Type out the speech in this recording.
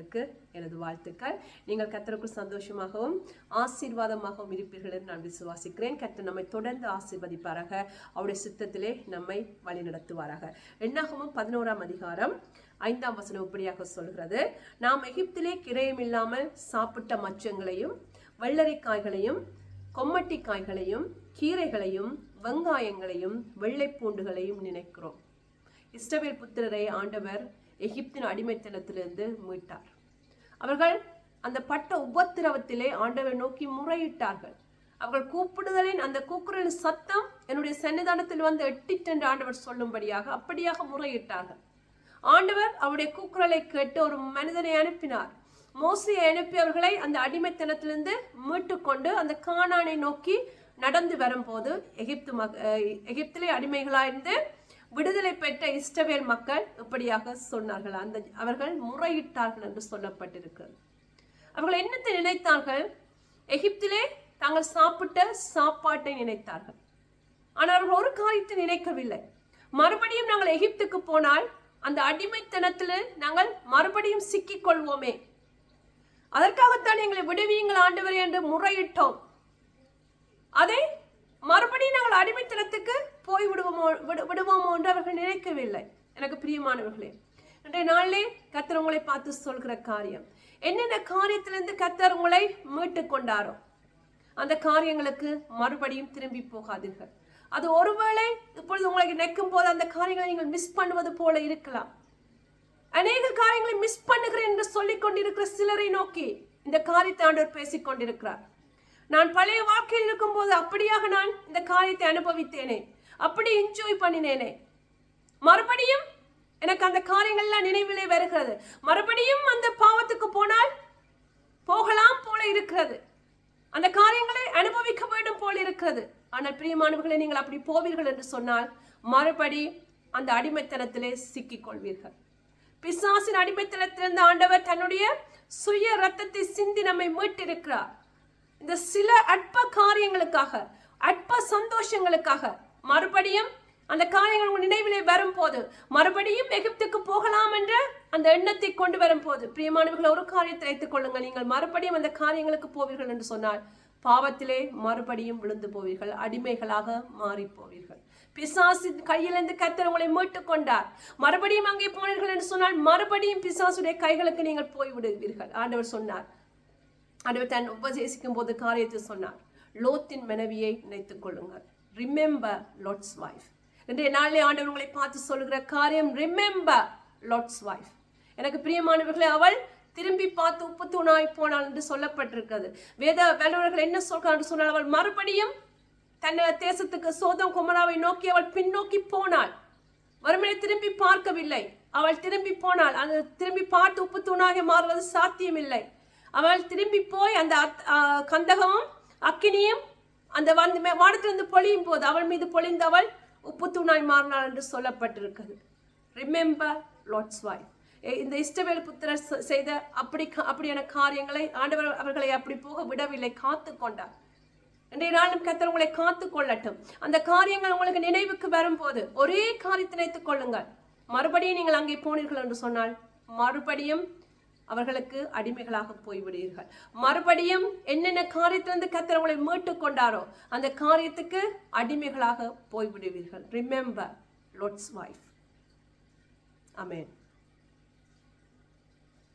உங்களுக்கு எனது வாழ்த்துக்கள். நீங்கள் கத்தருக்குள் சந்தோஷமாகவும் ஆசீர்வாதமாகவும் இருப்பீர்கள் என்று நான் விசுவாசிக்கிறேன். கத்தர் நம்மை தொடர்ந்து ஆசீர்வதிப்பாராக. அவருடைய சித்தத்திலே நம்மை வழிநடத்துவாராக. எண்ணாகமும் பதினோராம் அதிகாரம் ஐந்தாம் வசனம் இப்படியாக சொல்கிறது. நாம் எகிப்திலே கிரயம் இல்லாமல் சாப்பிட்ட மச்சங்களையும் வெள்ளரிக்காய்களையும் கொம்மட்டிக்காய்களையும் கீரைகளையும் வெங்காயங்களையும் வெள்ளை பூண்டுகளையும் நினைக்கிறோம். இஸ்ரவேல் புத்திரரை ஆண்டவர் எகிப்தின் அடிமைத்தனத்திலிருந்து மீட்டார். அவர்கள் அந்த பட்ட உபத்திரவத்திலே ஆண்டவை நோக்கி முறையிட்டார்கள். அவர்கள் கூப்பிடுதலின் அந்த கூக்குரலின் சத்தம் என்னுடைய சன்னிதானத்தில் வந்து எட்டிட்டென்று ஆண்டவர் சொல்லும்படியாக அப்படியாக முறையிட்டார்கள். ஆண்டவர் அவருடைய கூக்குரலை கேட்டு ஒரு மனிதனை அனுப்பினார். மோசையை அனுப்பி அவர்களை அந்த அடிமைத்தனத்திலிருந்து மீட்டுக்கொண்டு அந்த காணானை நோக்கி நடந்து வரும்போது எகிப்து மக எகிப்திலே அடிமைகளாயிருந்து விடுதலை பெற்ற இஸ்ரவேல் மக்கள் இப்படியாக சொன்னார்கள். அந்த அவர்கள் முறையிட்டார்கள் என்று சொல்லப்பட்டிருக்கிறது. அவர்கள் என்னத்தை நினைத்தார்கள்? எகிப்திலே தாங்கள் சாப்பிட்ட சாப்பாட்டை நினைத்தார்கள். ஆனால் அவர்கள் ஒரு காரியத்தை நினைக்கவில்லை. மறுபடியும் நாங்கள் எகிப்துக்கு போனால் அந்த அடிமைத்தனத்தில் நாங்கள் மறுபடியும் சிக்கிக்கொள்வோமே. அதற்காகத்தான் எங்களை விடுவியுங்கள் ஆண்டவரே என்று முறையிட்டோம். அதை மறுபடியும் நாங்கள் அடிமைத்தனத்துக்கு போய் விடுவோமோ விடு விடுவோமோ என்று அவர்கள் நினைக்கவில்லை. எனக்கு பிரியமானவர்களே இன்றைய நாளிலே கத்தர் உங்களை பார்த்து சொல்கிற காரியம் என்னென்ன காரியத்திலிருந்து கத்தர் உங்களை மீட்டு கொண்டாரோ அந்த காரியங்களுக்கு மறுபடியும் திரும்பி போகாதீர்கள். அது ஒருவேளை இப்பொழுது உங்களுக்கு நிற்கும் போது அந்த காரியங்களை நீங்கள் மிஸ் பண்ணுவது போல இருக்கலாம். அநேக காரியங்களை மிஸ் பண்ணுகிறேன் என்று சொல்லிக் கொண்டிருக்கிற சிலரை நோக்கி இந்த காரியத்தை ஆண்டவர் பேசிக் கொண்டிருக்கிறார் நான் பழைய வாழ்க்கையில் இருக்கும்போது அப்படியாக நான் இந்த காரியத்தை அனுபவித்தேனே. அப்படி என்ஜாய் பண்ணினேனே. மறுபடியும் எனக்கு அந்த காரியங்கள்லாம் நினைவிலே வருகிறது. மறுபடியும் அந்த பாவத்துக்கு போனால் போகலாம் போல இருக்கிறது. அந்த காரியங்களை அனுபவிக்க வேண்டும் போல இருக்கிறது. ஆனால் பிரியமானவர்களை நீங்கள் அப்படி போவீர்கள் என்று சொன்னால் மறுபடி அந்த அடிமைத்தனத்திலே சிக்கிக் கொள்வீர்கள் பிசாசின் அடிமைத்தனத்திலிருந்து ஆண்டவர் தன்னுடைய சுய ரத்தத்தை சிந்தி நம்மை மீட்டிருக்கிறார். இந்த சில அற்ப காரியங்களுக்காக அற்ப சந்தோஷங்களுக்காக மறுபடியும் அந்த காரியங்கள் உங்கள் நினைவிலே வரும்போது மறுபடியும் எகிப்துக்கு போகலாம் என்ற அந்த எண்ணத்தை கொண்டு வரும்போது பிரியமானவர்கள் ஒரு காரியத்தை வைத்துக் கொள்ளுங்கள். நீங்கள் மறுபடியும் அந்த காரியங்களுக்கு போவீர்கள் என்று சொன்னால் பாவத்திலே மறுபடியும் விழுந்து போவீர்கள் அடிமைகளாக மாறி போவீர்கள். பிசாசின் கையிலிருந்து கத்தர் உங்களை மீட்டுக் கொண்டார் மறுபடியும் அங்கே போனீர்கள் என்று சொன்னால் மறுபடியும் பிசாசுடைய கைகளுக்கு நீங்கள் போய் விடுவீர்கள் ஆண்டவர் சொன்னார் ஆண்டவர் தன் உபதேசிக்கும் போது காரியத்தை சொன்னார். லோத்தின் மனைவியை நினைத்துக் கொள்ளுங்கள். ரிமெம்பர் லாட்ஸ் வைஃப் இன்றைய நாளிலே ஆண்டவர் உங்களை பார்த்து சொல்லுகிற காரியம் ரிமெம்பர் லாட்ஸ் வைஃப் எனக்கு பிரியமானவர்களே அவள் திரும்பி பார்த்து உப்பு தூணாய் போனாள் என்று சொல்லப்பட்டிருக்கிறது. வேத வல்லுநர்கள் என்ன சொல்கிறார் என்று சொன்னால் அவள் மறுபடியும் தன்னை தேசத்துக்கு சோதம் குமராவை நோக்கி அவள் பின்னோக்கி போனாள். வறுமையை திரும்பி பார்க்கவில்லை. அவள் திரும்பி போனாள். அந்த திரும்பி பார்த்து உப்பு தூணாக மாறுவது சாத்தியமில்லை. அவள் திரும்பி போய் அந்த அத்- கந்தகமும் அக்கினியும் அந்த வந்து மே- வானத்திலிருந்து பொழியும் போது அவள் மீது பொழிந்தவள் உப்பு தூணாய் மாறினாள் என்று சொல்லப்பட்டிருக்கிறது. ரிமெம்பர் லாட்ஸ் வாய் இந்த இஷ்டவேல் புத்திரர் செய்த அப்படி அப்படியான காரியங்களை ஆண்டவர் அவர்களை அப்படி போக விடவில்லை காத்து கொண்டார். இன்றைய நாளும் கத்தர் உங்களை காத்து கொள்ளட்டும். அந்த காரியங்கள் உங்களுக்கு நினைவுக்கு வரும்போது ஒரே காரியத்தை நினைத்துக் கொள்ளுங்கள். மறுபடியும் நீங்கள் அங்கே போனீர்கள் என்று சொன்னால் மறுபடியும் அவர்களுக்கு அடிமைகளாக போய்விடுவீர்கள். மறுபடியும் என்னென்ன காரியத்திலிருந்து கத்தர் உங்களை மீட்டு கொண்டாரோ அந்த காரியத்துக்கு அடிமைகளாக போய்விடுவீர்கள். Remember Lot's wife amen